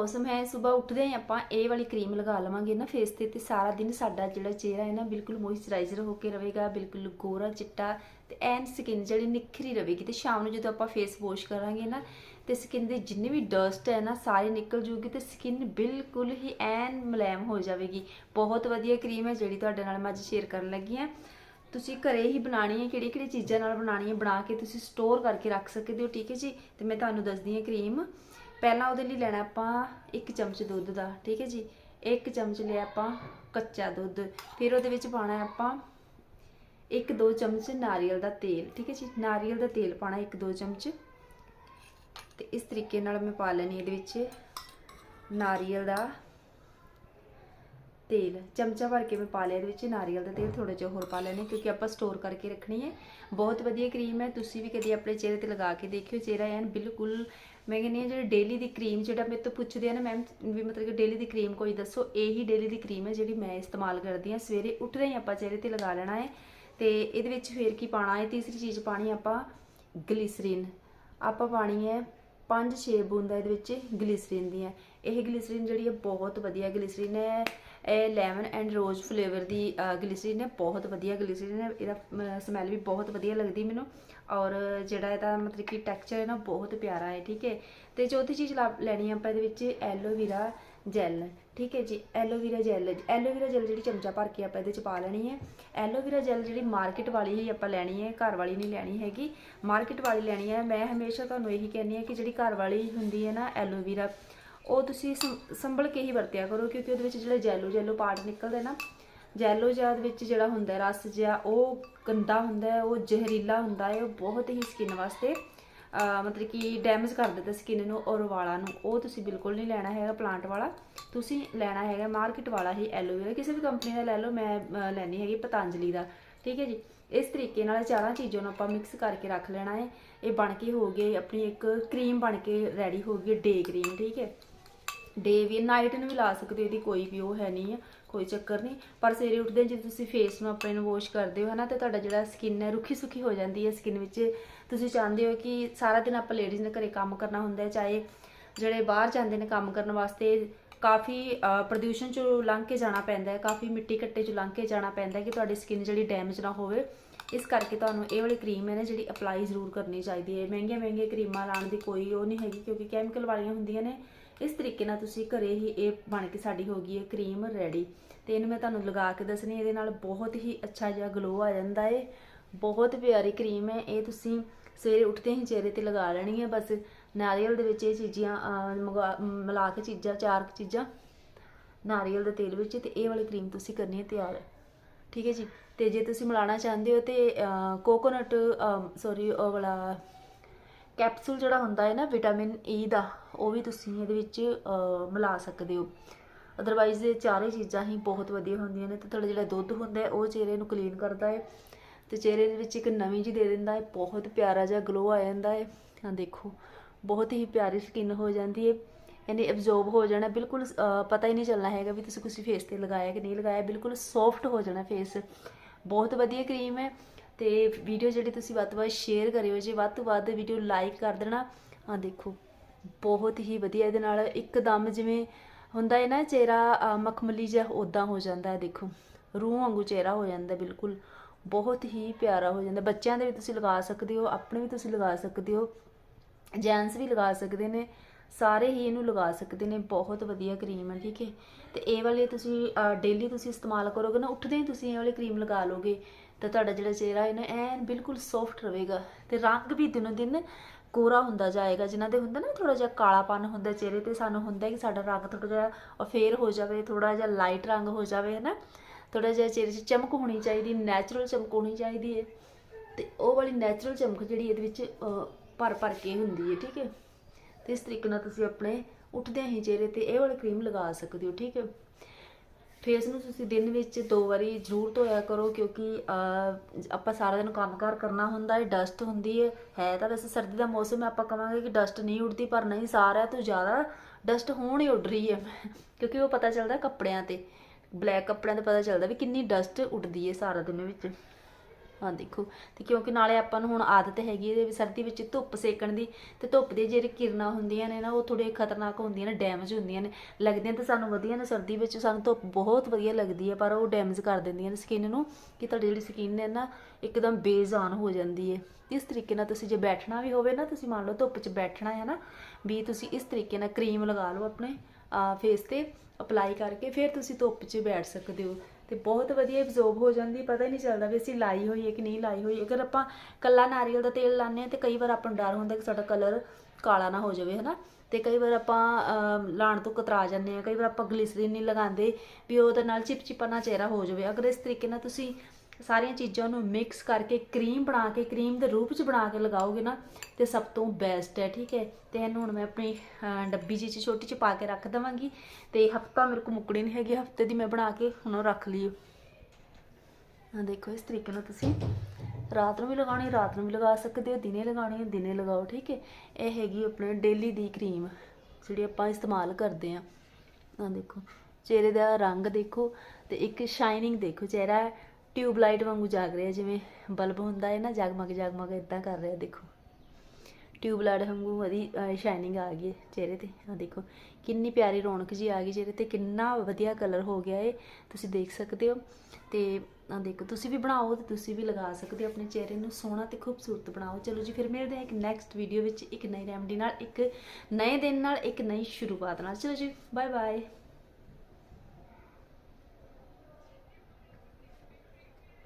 ਮੌਸਮ ਹੈ, ਸਵੇਰ ਉੱਠਦੇ ਹੀ ਆਪਾਂ, ਇਹ ਵਾਲੀ ਕਰੀਮ ਲਗਾ ਲਵਾਂਗੇ ਨਾ ਫੇਸ ਤੇ ਤੇ ਸਾਰਾ ਦਿਨ ਸਾਡਾ ਜਿਹੜਾ ਚਿਹਰਾ ਹੈ ਨਾ ਬਿਲਕੁਲ ਮੋਇਸਚਰਾਈਜ਼ਰ ਹੋ ਕੇ ਰਹੇਗਾ, ਬਿਲਕੁਲ ਗੋਰਾ ਚਿੱਟਾ ਤੇ ਐਨ ਸਕਿਨ ਜਿਹੜੀ ਨਿਖਰੀ ਰਹੇਗੀ ਤੇ ਸ਼ਾਮ ਨੂੰ ਜਦੋਂ ਆਪਾਂ ਫੇਸ ਵਾਸ਼ ਕਰਾਂਗੇ ਨਾ, ਤੇ ਸਕਿਨ ਦੇ ਜਿੰਨੇ ਵੀ ਡਸਟ ਹੈ ਨਾ, ਸਾਰੇ ਨਿਕਲ ਜੂਗੀ ਤੇ ਸਕਿਨ ਬਿਲਕੁਲ ਹੀ ਐਨ ਮੁਲਾਇਮ ਹੋ ਜਾਵੇਗੀ। ਬਹੁਤ ਵਧੀਆ ਕਰੀਮ ਹੈ ਜਿਹੜੀ ਤੁਹਾਡੇ ਨਾਲ ਮੈਂ ਅੱਜ ਸ਼ੇਅਰ ਕਰਨ ਲੱਗੀ ਹਾਂ। ਤੁਸੀਂ ਘਰੇ ਹੀ ਬਣਾਣੀ ਹੈ ਕਿਹੜੀ ਕਿਹੜੀ ਚੀਜ਼ਾਂ ਨਾਲ ਬਣਾਣੀ ਹੈ, ਬਣਾ ਕੇ ਤੁਸੀਂ ਸਟੋਰ ਕਰਕੇ ਰੱਖ ਸਕਦੇ ਹੋ, ਠੀਕ ਹੈ ਜੀ? ਤੇ ਮੈਂ ਤੁਹਾਨੂੰ ਦੱਸਦੀ ਹਾਂ ਕਰੀਮ ਪਹਿਲਾਂ ਉਹਦੇ ਲਈ ਲੈਣਾ ਆਪਾਂ 1 ਚਮਚ ਦੁੱਧ ਦਾ, ਠੀਕ ਹੈ ਜੀ। 1 ਚਮਚ ਲਿਆ ਆਪਾਂ ਕੱਚਾ ਦੁੱਧ। ਫਿਰ ਉਹਦੇ ਵਿੱਚ ਪਾਣਾ ਹੈ ਆਪਾਂ 1-2 ਚਮਚ ਨਾਰੀਅਲ ਦਾ ਤੇਲ, ਠੀਕ ਹੈ ਜੀ। ਨਾਰੀਅਲ ਦਾ ਤੇਲ ਪਾਣਾ 1-2 ਚਮਚ। ਤੇ ਇਸ ਤਰੀਕੇ ਨਾਲ ਮੈਂ ਪਾ ਲੈਣੀ ਇਹਦੇ ਵਿੱਚ ਨਾਰੀਅਲ ਦਾ ਤੇਲ। ਚਮਚਾ ਭਰ ਕੇ ਮੈਂ ਪਾ ਲਿਆ ਇਹਦੇ ਵਿੱਚ ਨਾਰੀਅਲ ਦਾ ਤੇਲ ਥੋੜਾ ਜਿਹਾ ਹੋਰ ਪਾ ਲੈਣੇ ਕਿਉਂਕਿ ਆਪਾਂ ਸਟੋਰ ਕਰਕੇ ਰੱਖਣੀ ਹੈ। ਬਹੁਤ ਵਧੀਆ ਕਰੀਮ ਹੈ। ਤੁਸੀਂ ਵੀ ਕਦੀ ਆਪਣੇ ਚਿਹਰੇ ਤੇ ਲਗਾ ਕੇ ਦੇਖਿਓ। ਚਿਹਰਾ ਐਨ ਬਿਲਕੁਲ ਮੈਂ ਕਹਿੰਦੀ ਹਾਂ, ਜਿਹੜੀ ਡੇਲੀ ਦੀ ਕਰੀਮ ਜਿਹੜਾ ਮੇਰੇ ਤੋਂ ਪੁੱਛਦੇ ਆ ਨਾ ਮੈਮ ਵੀ ਮਤਲਬ ਕਿ ਡੇਲੀ ਦੀ ਕਰੀਮ ਕੋਈ ਦੱਸੋ, ਇਹੀ ਡੇਲੀ ਦੀ ਕਰੀਮ ਹੈ ਜਿਹੜੀ ਮੈਂ ਇਸਤੇਮਾਲ ਕਰਦੀ ਹਾਂ। ਸਵੇਰੇ ਉੱਠਦੇ ਹੀ ਆਪਾਂ, ਚਿਹਰੇ ਤੇ ਲਗਾ ਲੈਣਾ ਹੈ। ਤੇ ਇਹਦੇ ਵਿੱਚ ਫੇਰ ਕੀ ਪਾਣਾ ਹੈ? ਤੀਸਰੀ ਚੀਜ਼ ਪਾਣੀ ਆਪਾਂ ਗਲਿਸਰੀਨ ਆਪਾਂ ਪਾਣੀ ਹੈ 5-6 ਬੂੰਦਾਂ ਇਹਦੇ ਵਿੱਚ ਗਲਿਸਰੀਨ ਦੀਆਂ ਇਹ ਗਲਿਸਰੀਨ ਜਿਹੜੀ ਹੈ ਬਹੁਤ ਵਧੀਆ ਗਲਿਸਰੀਨ ਹੈ। ਇਹ ਲੈਮਨ ਐਂਡ ਰੋਜ਼ ਫਲੇਵਰ ਦੀ ਗਲਿਸਰੀਨ ਹੈ। ਬਹੁਤ ਵਧੀਆ ਗਲਿਸਰੀਨ ਹੈ। ਇਹਦਾ ਸਮੈਲ ਵੀ ਬਹੁਤ ਵਧੀਆ ਲੱਗਦੀ ਮੈਨੂੰ। ਔਰ ਜਿਹੜਾ ਇਹਦਾ ਮਤਲਬ ਕਿ ਟੈਕਸਚਰ ਹੈ ਨਾ, ਬਹੁਤ ਪਿਆਰਾ ਹੈ, ਠੀਕ ਹੈ। ਤੇ ਚੌਥੀ ਚੀਜ਼ ਲਾ- ਲੈਣੀ ਹੈ ਆਪਾਂ ਇਹਦੇ ਵਿੱਚ ਐਲੋਵੀਰਾ ਜੈਲ। ਠੀਕ ਹੈ ਜੀ, ਐਲੋਵੀਰਾ ਜੈਲ। ਐਲੋਵੀਰਾ ਜੈਲ ਜਿਹੜੀ ਚਮਚਾ ਭਰ ਕੇ ਆਪਾਂ ਇਹਦੇ ਚ ਪਾ ਲੈਣੀ ਹੈ। ਐਲੋਵੀਰਾ ਜੈਲ ਜਿਹੜੀ ਮਾਰਕੀਟ ਵਾਲੀ ਹੀ ਆਪਾਂ ਲੈਣੀ ਹੈ, ਘਰ ਵਾਲੀ ਨਹੀਂ ਲੈਣੀ ਹੈਗੀ। ਮਾਰਕੀਟ ਵਾਲੀ ਲੈਣੀ ਹੈ। ਮੈਂ ਹਮੇਸ਼ਾ ਤੁਹਾਨੂੰ ਇਹੀ ਕਹਿੰਦੀ ਹਾਂ ਕਿ ਜਿਹੜੀ ਘਰ ਵਾਲੀ ਹੁੰਦੀ ਹੈ ਨਾ ਐਲੋਵੀਰਾ, ਉਹ ਤੁਸੀਂ ਸੰਭਲ ਕੇ ਹੀ ਵਰਤਿਆ ਕਰੋ, ਕਿਉਂਕਿ ਉਹਦੇ ਵਿੱਚ ਜਿਹੜਾ ਜੈਲੋ ਜੈਲੋ ਪਾਰਟ ਨਿਕਲਦਾ ਨਾ, ਜੈਲੋ ਜਿਹਾ ਦੇ ਵਿੱਚ ਜਿਹੜਾ ਹੁੰਦਾ ਰਸ ਜਿਹਾ, ਉਹ ਗੰਦਾ ਹੁੰਦਾ ਹੈ, ਉਹ ਜ਼ਹਿਰੀਲਾ ਹੁੰਦਾ ਹੈ, ਉਹ ਬਹੁਤ ਹੀ ਸਕਿਨ ਵਾਸਤੇ ਮਤਲਬ ਕਿ ਡੈਮੇਜ ਕਰ ਦਿੱਤਾ ਸਕਿਨ ਨੂੰ ਔਰ ਵਾਲਾਂ ਨੂੰ। ਉਹ ਤੁਸੀਂ ਬਿਲਕੁਲ ਨਹੀਂ ਲੈਣਾ ਹੈਗਾ ਪਲਾਂਟ ਵਾਲਾ। ਤੁਸੀਂ ਲੈਣਾ ਹੈਗਾ ਮਾਰਕੀਟ ਵਾਲਾ ਹੀ ਐਲੋਵੇਰਾ ਕਿਸੇ ਵੀ ਕੰਪਨੀ ਦਾ ਲੈ ਲਓ ਮੈਂ ਅਹ, ਲੈਣੀ ਹੈਗੀ ਪਤੰਜਲੀ ਦਾ। ਠੀਕ ਹੈ ਜੀ? ਇਸ ਤਰੀਕੇ ਨਾਲ ਚਾਰਾਂ ਚੀਜ਼ਾਂ ਨੂੰ ਆਪਾਂ ਮਿਕਸ ਕਰਕੇ ਰੱਖ ਲੈਣਾ ਹੈ। ਇਹ ਬਣ ਕੇ ਹੋ ਗਏ ਆਪਣੀ ਇੱਕ ਕਰੀਮ ਬਣ ਕੇ ਰੈਡੀ ਹੋ ਗਈ ਡੇ ਕਰੀਮ ਠੀਕ ਹੈ? ਡੇ ਵੀ ਨਾਈਟ ਨੂੰ ਵੀ ਲਾ ਸਕਦੇ ਹੋ, ਇਹਦੀ ਕੋਈ ਵੀ ਉਹ ਹੈ ਨਹੀਂ ਆ, ਕੋਈ ਚੱਕਰ ਨਹੀਂ। ਪਰ ਸਵੇਰੇ ਉੱਠਦੇ ਜੇ ਤੁਸੀਂ ਫੇਸ ਨੂੰ ਆਪਣੇ ਨੂੰ ਵਾਸ਼ ਕਰਦੇ ਹੋ, ਹਨਾ, ਤੇ ਤੁਹਾਡਾ ਜਿਹੜਾ ਸਕਿਨ ਹੈ ਰੁੱਖੀ ਸੁੱਖੀ ਹੋ ਜਾਂਦੀ ਹੈ ਸਕਿਨ ਵਿੱਚ। ਤੁਸੀਂ ਚਾਹੁੰਦੇ ਹੋ ਕਿ ਸਾਰਾ ਦਿਨ ਆਪਾਂ ਲੇਡੀਜ਼ ਨੇ ਘਰੇ ਕੰਮ ਕਰਨਾ ਹੁੰਦਾ ਹੈ, ਚਾਹੇ ਜਿਹੜੇ ਬਾਹਰ ਜਾਂਦੇ ਨੇ ਕੰਮ ਕਰਨ ਵਾਸਤੇ, ਕਾਫੀ ਪ੍ਰਦੂਸ਼ਣ ਚੋਂ ਲੰਘ ਕੇ ਜਾਣਾ ਪੈਂਦਾ ਹੈ, ਕਾਫੀ ਮਿੱਟੀ ਕੱਟੇ ਚੋਂ ਲੰਘ ਕੇ ਜਾਣਾ ਪੈਂਦਾ ਹੈ ਕਿ ਤੁਹਾਡੀ ਸਕਿਨ ਜਿਹੜੀ ਡੈਮੇਜ ਨਾ ਹੋਵੇ। ਇਸ ਕਰਕੇ ਤੁਹਾਨੂੰ ਇਹ ਵਾਲੀ ਕਰੀਮ ਹੈ ਨਾ, ਜਿਹੜੀ ਅਪਲਾਈ ਜ਼ਰੂਰ ਕਰਨੀ ਚਾਹੀਦੀ ਹੈ। ਮਹਿੰਗੀਆਂ ਮਹਿੰਗੀਆਂ ਕਰੀਮਾਂ ਲਾਉਣ ਦੀ ਕੋਈ ਉਹ ਨਹੀਂ ਹੈਗੀ, ਕਿਉਂਕਿ ਕੈਮੀਕਲ ਵਾਲੀਆਂ ਹੁੰਦੀਆਂ ਨੇ ਇਸ ਤਰੀਕੇ ਨਾਲ ਤੁਸੀਂ ਘਰੇ ਹੀ ਇਹ ਬਣ ਕੇ ਸਾਡੀ ਹੋ ਗਈ ਹੈ ਕਰੀਮ ਰੈਡੀ ਤੇ ਇਹਨੂੰ ਮੈਂ ਤੁਹਾਨੂੰ ਲਗਾ ਕੇ ਦੱਸਣੀ, ਇਹਦੇ ਨਾਲ ਬਹੁਤ ਹੀ ਅੱਛਾ ਜਿਹਾ ਗਲੋ ਆ ਜਾਂਦਾ ਏ। ਬਹੁਤ ਪਿਆਰੀ ਕਰੀਮ ਹੈ, ਇਹ ਤੁਸੀਂ ਸਵੇਰੇ ਉੱਠਦੇ ਹੀ ਚਿਹਰੇ ਤੇ ਲਗਾ ਲੈਣੀ ਹੈ। ਬਸ ਨਾਰੀਅਲ ਦੇ ਵਿੱਚ ਇਹ ਚੀਜ਼ਾਂ ਮੰਗਵਾ- ਮਿਲਾ ਕੇ ਚੀਜ਼ਾਂ, ਚਾਰ ਕੁ ਚੀਜ਼ਾਂ ਨਾਰੀਅਲ ਦੇ ਤੇਲ ਵਿੱਚ ਤੇ ਇਹ ਵਾਲੀ ਕਰੀਮ ਤੁਸੀਂ ਕਰਨੀ ਹੈ ਤਿਆਰ। ਠੀਕ ਹੈ ਜੀ? ਤੇ ਜੇ ਤੁਸੀਂ ਮਿਲਾਉਣਾ ਚਾਹੁੰਦੇ ਹੋ ਤੇ ਕੋਕੋਨਟ ਸੌਰੀ ਉਹ ਵਾਲਾ ਕੈਪਸੂਲ ਜਿਹੜਾ ਹੁੰਦਾ ਹੈ ਨਾ ਵਿਟਾਮਿਨ ਈ ਦਾ, ਉਹ ਵੀ ਤੁਸੀਂ ਇਹਦੇ ਵਿੱਚ ਮਿਲਾ ਸਕਦੇ ਹੋ। ਅਦਰਵਾਈਜ਼ ਇਹ ਚਾਰੇ ਚੀਜ਼ਾਂ ਹੀ ਬਹੁਤ ਵਧੀਆ ਹੁੰਦੀਆਂ ਨੇ ਤੇ ਤੁਹਾਡਾ ਜਿਹੜਾ ਦੁੱਧ ਹੁੰਦਾ ਹੈ, ਉਹ ਚਿਹਰੇ ਨੂੰ ਕਲੀਨ ਕਰਦਾ ਹੈ ਤੇ ਚਿਹਰੇ ਦੇ ਵਿੱਚ ਇੱਕ ਨਵੀਂ ਜੀ ਦੇ ਦਿੰਦਾ ਹੈ, ਬਹੁਤ ਪਿਆਰਾ ਜਿਹਾ ਗਲੋ ਆ ਜਾਂਦਾ ਹੈ। ਹਾਂ ਦੇਖੋ, ਬਹੁਤ ਹੀ ਪਿਆਰੀ ਸਕਿਨ ਹੋ ਜਾਂਦੀ ਹੈ, ਇਹਨੇ ਐਬਜ਼ੌਰਬ ਹੋ ਜਾਣਾ, ਬਿਲਕੁਲ ਪਤਾ ਹੀ ਨਹੀਂ ਚੱਲਣਾ ਹੈਗਾ ਵੀ ਤੁਸੀਂ ਕਿਸੇ ਫੇਸ ਤੇ ਲਗਾਇਆ ਕਿ ਨਹੀਂ ਲਗਾਇਆ, ਬਿਲਕੁਲ ਸੌਫਟ ਹੋ ਜਾਣਾ ਫੇਸ ਬਹੁਤ ਵਧੀਆ ਕਰੀਮ ਹੈ ਤੇ ਵੀਡੀਓ ਜਿਹੜੀ ਤੁਸੀਂ ਵੱਧ ਤੋਂ ਵੱਧ ਸ਼ੇਅਰ ਕਰਿਓ, ਜੇ ਵੱਧ ਤੋਂ ਵੱਧ ਵੀਡੀਓ ਲਾਈਕ ਕਰ ਦੇਣਾ ਆ ਦੇਖੋ, ਬਹੁਤ ਹੀ ਵਧੀਆ, ਇਹਦੇ ਨਾਲ ਇੱਕਦਮ ਜਿਵੇਂ ਹੁੰਦਾ ਹੈ ਨਾ, ਚਿਹਰਾ ਮਖਮਲੀ ਜਿਹਾ ਉਦਾਂ ਹੋ ਜਾਂਦਾ ਹੈ, ਦੇਖੋ, ਰੂਹ ਵਾਂਗੂ ਚਿਹਰਾ ਹੋ ਜਾਂਦਾ, ਬਿਲਕੁਲ ਬਹੁਤ ਹੀ ਪਿਆਰਾ ਹੋ ਜਾਂਦਾ। ਬੱਚਿਆਂ ਦੇ ਵੀ ਤੁਸੀਂ ਲਗਾ ਸਕਦੇ ਹੋ, ਆਪਣੇ ਵੀ ਤੁਸੀਂ ਲਗਾ ਸਕਦੇ ਹੋ ਜੈਂਟਸ ਵੀ ਲਗਾ ਸਕਦੇ ਨੇ, ਸਾਰੇ ਹੀ ਇਹਨੂੰ ਲਗਾ ਸਕਦੇ ਨੇ, ਬਹੁਤ ਵਧੀਆ ਕਰੀਮ ਹੈ, ਠੀਕ ਹੈ। ਤੇ ਇਹ ਵਾਲੇ ਤੁਸੀਂ ਡੇਲੀ ਤੁਸੀਂ ਇਸਤੇਮਾਲ ਕਰੋਗੇ ਨਾ, ਉੱਠਦੇ ਹੀ ਤੁਸੀਂ ਇਹ ਵਾਲੀ ਕਰੀਮ ਲਗਾ ਲੋਗੇ। ਤਾਂ ਤੁਹਾਡਾ ਜਿਹੜਾ ਚਿਹਰਾ ਹੈ ਨਾ, ਐਨ ਬਿਲਕੁਲ ਸੌਫਟ ਰਹੇਗਾ ਤੇ ਰੰਗ ਵੀ ਦਿਨੋ ਦਿਨ ਕੋਰਾ ਹੁੰਦਾ ਜਾਏਗਾ। ਜਿਨ੍ਹਾਂ ਦੇ ਹੁੰਦਾ ਨਾ ਥੋੜਾ ਜਿਹਾ ਕਾਲਾਪਨ ਹੁੰਦਾ ਚਿਹਰੇ ਤੇ, ਸਾਨੂੰ ਹੁੰਦਾ ਕਿ ਸਾਡਾ ਰੰਗ ਥੋੜਾ ਜਿਹਾ ਅਫੇਅਰ ਹੋ ਜਾਵੇ ਥੋੜਾ ਜਿਹਾ ਲਾਈਟ ਰੰਗ ਹੋ ਜਾਵੇ, ਹੈ ਨਾ? ਥੋੜਾ ਜਿਹਾ ਚਿਹਰੇ 'ਚ ਚਮਕ ਹੋਣੀ ਚਾਹੀਦੀ ਨੈਚੁਰਲ ਚਮਕ ਹੋਣੀ ਚਾਹੀਦੀ ਹੈ। ਤੇ ਉਹ ਵਾਲੀ ਨੈਚੁਰਲ ਚਮਕ ਜਿਹੜੀ ਇਹਦੇ ਵਿੱਚ ਭਰ ਭਰ ਕੇ ਹੁੰਦੀ ਹੈ, ਠੀਕ ਹੈ? ਤੇ ਇਸ ਤਰੀਕੇ ਨਾਲ ਤੁਸੀਂ ਆਪਣੇ ਉੱਠਦਿਆਂ ਹੀ ਚਿਹਰੇ ਤੇ ਇਹ ਵਾਲੀ ਕਰੀਮ ਲਗਾ ਸਕਦੇ ਹੋ, ਠੀਕ ਹੈ? ਫੇਸ ਨੂੰ ਤੁਸੀਂ ਦਿਨ ਵਿੱਚ ਦੋ ਵਾਰੀ ਜ਼ਰੂਰ ਧੋਇਆ ਕਰੋ, ਕਿਉਂਕਿ ਆਪਾਂ ਸਾਰਾ ਦਿਨ ਕੰਮਕਾਰ ਕਰਨਾ ਹੁੰਦਾ ਹੈ ਡਸਟ ਹੁੰਦੀ ਹੈ। ਹੈ ਤਾਂ ਵੈਸੇ ਸਰਦੀ ਦਾ ਮੌਸਮ ਹੈ, ਆਪਾਂ ਕਵਾਂਗੇ ਕਿ ਡਸਟ ਨਹੀਂ ਉੱਡਦੀ, ਪਰ ਨਹੀਂ, ਸਾਰਿਆਂ ਤੋਂ ਜ਼ਿਆਦਾ ਡਸਟ ਹੋਣ ਹੀ ਉੱਡ ਰਹੀ ਹੈ। ਕਿਉਂਕਿ ਉਹ ਪਤਾ ਚੱਲਦਾ ਕੱਪੜਿਆਂ ਤੇ ਬਲੈਕ ਕੱਪੜਿਆਂ ਤੇ ਪਤਾ ਚੱਲਦਾ ਵੀ ਕਿੰਨੀ ਡਸਟ ਉੱਡਦੀ ਹੈ ਸਾਰਾ ਦਿਨ ਵਿੱਚ। ਹਾਂ, ਦੇਖੋ। ਤੇ ਕਿਉਂਕਿ ਨਾਲੇ ਆਪਾਂ ਨੂੰ ਹੁਣ ਆਦਤ ਹੈਗੀ ਇਹਦੇ ਵੀ ਸਰਦੀ ਵਿੱਚ ਧੁੱਪ ਸੇਕਣ ਦੀ। ਤੇ ਧੁੱਪ ਦੀ ਜਿਹੜੇ ਕਿਰਨਾਂ ਹੁੰਦੀਆਂ ਨੇ ਨਾ, ਉਹ ਥੋੜੇ ਖਤਰਨਾਕ ਹੁੰਦੀਆਂ ਨੇ ਡੈਮੇਜ ਹੁੰਦੀਆਂ ਨੇ। ਲੱਗਦੀਆਂ ਤਾਂ ਸਾਨੂੰ ਵਧੀਆ ਨੇ, ਸਰਦੀ ਵਿੱਚ ਸਾਨੂੰ ਧੁੱਪ ਬਹੁਤ ਵਧੀਆ ਲੱਗਦੀ ਹੈ, ਪਰ ਉਹ ਡੈਮੇਜ ਕਰ ਦਿੰਦੀਆਂ ਨੇ ਸਕਿਨ ਨੂੰ ਕਿ ਤੁਹਾਡੀ ਜਿਹੜੀ ਸਕਿਨ ਹੈ ਨਾ, ਇੱਕਦਮ ਬੇਜ਼ਾਨ ਹੋ ਜਾਂਦੀ ਹੈ। ਇਸ ਤਰੀਕੇ ਨਾਲ ਤੁਸੀਂ ਜੇ ਬੈਠਣਾ ਵੀ ਹੋਵੇ ਨਾ, ਤੁਸੀਂ ਮੰਨ ਲਓ ਧੁੱਪ 'ਚ ਬੈਠਣਾ ਹੈ ਨਾ, ਵੀ ਤੁਸੀਂ ਇਸ ਤਰੀਕੇ ਨਾਲ ਕਰੀਮ ਲਗਾ ਲਓ ਆਪਣੇ ਫੇਸ ਤੇ ਅਪਲਾਈ ਕਰਕੇ, ਫਿਰ ਤੁਸੀਂ ਧੁੱਪ 'ਚ ਬੈਠ ਸਕਦੇ ਹੋ। ਤੇ ਬਹੁਤ ਵਧੀਆ ਐਬਜ਼ੌਰਬ ਹੋ ਜਾਂਦੀ, ਪਤਾ ਹੀ ਨਹੀਂ ਚੱਲਦਾ ਵੀ ਅਸੀਂ ਲਾਈ ਹੋਈ ਹੈ ਕਿ ਨਹੀਂ ਲਾਈ ਹੋਈ। ਅਗਰ ਆਪਾਂ ਕੱਲਾ ਨਾਰੀਅਲ ਦਾ ਤੇਲ ਲਾਉਂਦੇ ਹਾਂ ਤੇ ਕਈ ਵਾਰ ਆਪਾਂ ਨੂੰ ਡਰ ਹੁੰਦਾ ਕਿ ਸਾਡਾ ਕਲਰ ਕਾਲਾ ਨਾ ਹੋ ਜਾਵੇ, ਹਨਾ? ਤੇ ਕਈ ਵਾਰ ਆਪਾਂ ਲਾਣ ਤੋਂ ਕਤਰਾ ਜਾਂਦੇ ਆ ਕਈ ਵਾਰ ਆਪਾਂ ਗਲਿਸਰੀਨ ਨਹੀਂ ਲਗਾਉਂਦੇ ਵੀ ਉਹਦੇ ਨਾਲ ਚਿਪਚਿਪਾ ਨਾ ਚਿਹਰਾ ਹੋ ਜਾਵੇ। ਅਗਰ ਇਸ ਤਰੀਕੇ ਨਾਲ ਤੁਸੀਂ ਸਾਰੀਆਂ ਚੀਜ਼ਾਂ ਨੂੰ ਮਿਕਸ ਕਰਕੇ ਕਰੀਮ ਬਣਾ ਕੇ ਕਰੀਮ ਦੇ ਰੂਪ ਚ ਬਣਾ ਕੇ ਲਗਾਓਗੇ ਨਾ, ਤੇ ਸਭ ਤੋਂ ਬੈਸਟ ਹੈ, ਠੀਕ ਹੈ? ਤੇ ਇਹਨੂੰ ਹੁਣ ਮੈਂ ਆਪਣੀ ਡੱਬੀ ਜੀ ਚ ਛੋਟੀ ਚ ਪਾ ਕੇ ਰੱਖ ਦਵਾਂਗੀ। ਤੇ ਹਫਤਾ ਮੇਰੇ ਕੋਲ ਮੁੱਕਣੀ ਨਹੀਂ ਹੈਗੀ, ਹਫ਼ਤੇ ਦੀ ਮੈਂ ਬਣਾ ਕੇ ਹੁਣ ਉਹ ਰੱਖ ਲਈ। ਆ ਦੇਖੋ, ਇਸ ਤਰੀਕੇ ਨਾਲ ਤੁਸੀਂ ਰਾਤ ਨੂੰ ਵੀ ਲਗਾਉਣੀ, ਰਾਤ ਨੂੰ ਵੀ ਲਗਾ ਸਕਦੇ ਹੋ, ਦਿਨੇ ਲਗਾਉਣੀ ਦਿਨੇ ਲਗਾਓ, ਠੀਕ ਹੈ? ਇਹ ਹੈਗੀ ਆਪਣੇ ਡੇਲੀ ਦੀ ਕਰੀਮ ਜਿਹੜੀ ਆਪਾਂ ਇਸਤੇਮਾਲ ਕਰਦੇ ਆ ਆ ਦੇਖੋ, ਚਿਹਰੇ ਦਾ ਰੰਗ ਦੇਖੋ, ਤੇ ਇੱਕ ਸ਼ਾਈਨਿੰਗ ਦੇਖੋ, ਚਿਹਰਾ ਟਿਊਬਲਾਈਟ ਵਾਂਗੂ ਜਾਗ ਰਿਹਾ, ਜਿਵੇਂ ਬਲਬ ਹੁੰਦਾ ਹੈ ਨਾ, ਜਗਮਗ ਜਗਮਗ ਇਦਾਂ ਕਰ ਰਿਹਾ, ਦੇਖੋ। ਟਿਊਬਲਾਈਟ ਵਾਂਗੂ ਉਹਦੀ ਸ਼ਾਈਨਿੰਗ ਆ ਗਈ ਹੈ ਚਿਹਰੇ ਤੇ। ਆ ਦੇਖੋ, ਕਿੰਨੀ ਪਿਆਰੀ ਰੌਣਕ ਜੀ ਆ ਗਈ ਚਿਹਰੇ ਤੇ, ਕਿੰਨਾ ਵਧੀਆ ਕਲਰ ਹੋ ਗਿਆ ਏ ਤੁਸੀਂ ਦੇਖ ਸਕਦੇ ਹੋ। ਤੇ ਆ ਦੇਖੋ, ਤੁਸੀਂ ਵੀ ਬਣਾਓ ਤੇ ਤੁਸੀਂ ਵੀ ਲਗਾ ਸਕਦੇ ਹੋ ਆਪਣੇ ਚਿਹਰੇ ਨੂੰ। ਸੋਹਣਾ ਤੇ ਖੂਬਸੂਰਤ ਬਣਾਓ। ਚਲੋ ਜੀ, ਫਿਰ ਮਿਲਦੇ ਹਾਂ ਇੱਕ ਨੈਕਸਟ ਵੀਡੀਓ ਵਿੱਚ, ਇੱਕ ਨਈ ਰੈਮਡੀ ਨਾਲ, ਇੱਕ ਨਏ ਦਿਨ ਨਾਲ, ਇੱਕ ਨਈ ਸ਼ੁਰੂਆਤ ਨਾਲ। ਚਲੋ ਜੀ ਬਾਏ ਬਾਏ